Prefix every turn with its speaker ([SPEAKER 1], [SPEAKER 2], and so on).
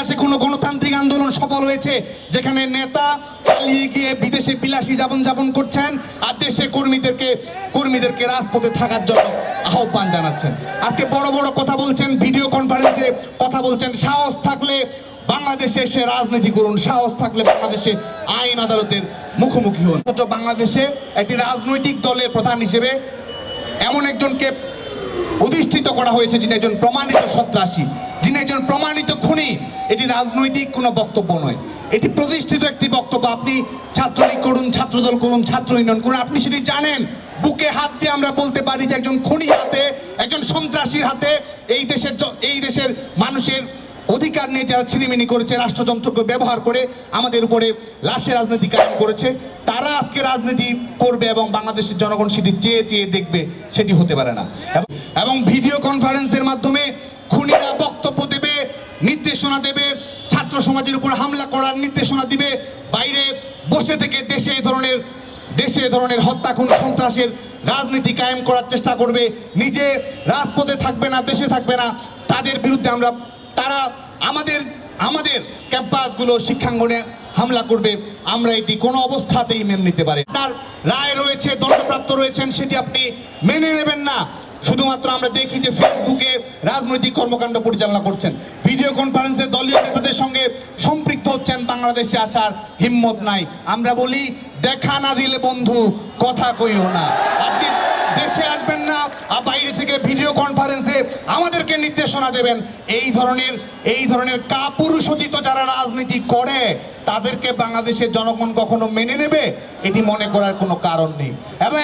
[SPEAKER 1] ইতিহাসে কোনো গণতান্ত্রিক আন্দোলন সফল হয়েছে, যেখানে নেতা পালিয়ে গিয়ে বিদেশে বিলাসী যাপন যাপন করছেন আর দেশে কর্মীদেরকে কর্মীদেরকে রাজপথে থাকার জন্য আহ্বান জানাচ্ছেন। আজকে বড় বড় কথা বলছেন, ভিডিও কনফারেন্সে কথা বলছেন, সাহস থাকলে বাংলাদেশে এসে রাজনীতি করুন, সাহস থাকলে বাংলাদেশে আইন আদালতের মুখোমুখি হন। বাংলাদেশে একটি রাজনৈতিক দলের প্রধান হিসেবে এমন একজনকে অধিষ্ঠিত করা হয়েছে, যিনি একজন প্রমাণিত সন্ত্রাসী, যিনি একজন প্রমাণিত খুনি, এটি রাজনৈতিক কোনো বক্তব্য নয়। এটি প্রতিষ্ঠিত একটি বক্তব্য, আপনি ছাত্রলীগ করুন, ছাত্রদল করুন, ছাত্র ইউনিয়ন করুন, আপনি সেটি জানেন। বুকে হাত দিয়ে আমরা বলতে পারি যে একজন খুনি হাতে, একজন সন্ত্রাসীর হাতে, এই দেশের এই দেশের মানুষের অধিকার নিয়ে যারা ছিনিমিনি করেছে, রাষ্ট্রযন্ত্রকে ব্যবহার করে আমাদের উপরে লাশের রাজনীতি কায়েম করেছে, তারা আজকে রাজনীতি করবে এবং বাংলাদেশের জনগণ সেটি চেয়ে চেয়ে দেখবে, সেটি হতে পারে না। এবং- ভিডিও কনফারেন্সের মাধ্যমে খুনিরা বক্তব্য দেবে, নির্দেশনা দেবে, ছাত্র সমাজের উপর হামলা করার নির্দেশনা দিবে, বাইরে বসে থেকে দেশে এই ধরনের, দেশে ধরনের হত্যা, খুন, সন্ত্রাসের রাজনীতি কায়েম করার চেষ্টা করবে, নিজে রাজপথে থাকবে না, দেশে থাকবে না, তাদের বিরুদ্ধে আমরা, তারা আমাদের আমাদের ক্যাম্পাসগুলো শিক্ষাঙ্গনে হামলা করবে, আমরা এটি কোনো অবস্থাতেই মেনে নিতে পারি তার রায় রয়েছে, দণ্ডপ্রাপ্ত রয়েছেন, সেটি আপনি মেনে নেবেন না। শুধুমাত্র আমরা দেখি যে ফেসবুকে রাজনৈতিক কর্মকাণ্ড পরিচালনা করছেন। ভিডিও কনফারেন্সে দলীয় নেতাদের সঙ্গে সম্পৃক্ত হচ্ছেন, বাংলাদেশে আসার হিম্মত নাই। আমরা বলি, দেখা না দিলে বন্ধু, কথা কইও না। আপনি দেশে আসবেন না, আর বাইরে থেকে ভিডিও কনফারেন্সে আমাদেরকে নির্দেশনা দেবেন, এই ধরনের এই ধরনের কাপুরুষোচিত যারা রাজনীতি করে, তাদেরকে বাংলাদেশের জনগণ কখনো মেনে নেবে? এটি মনে করার কোনো কারণ নেই। এবং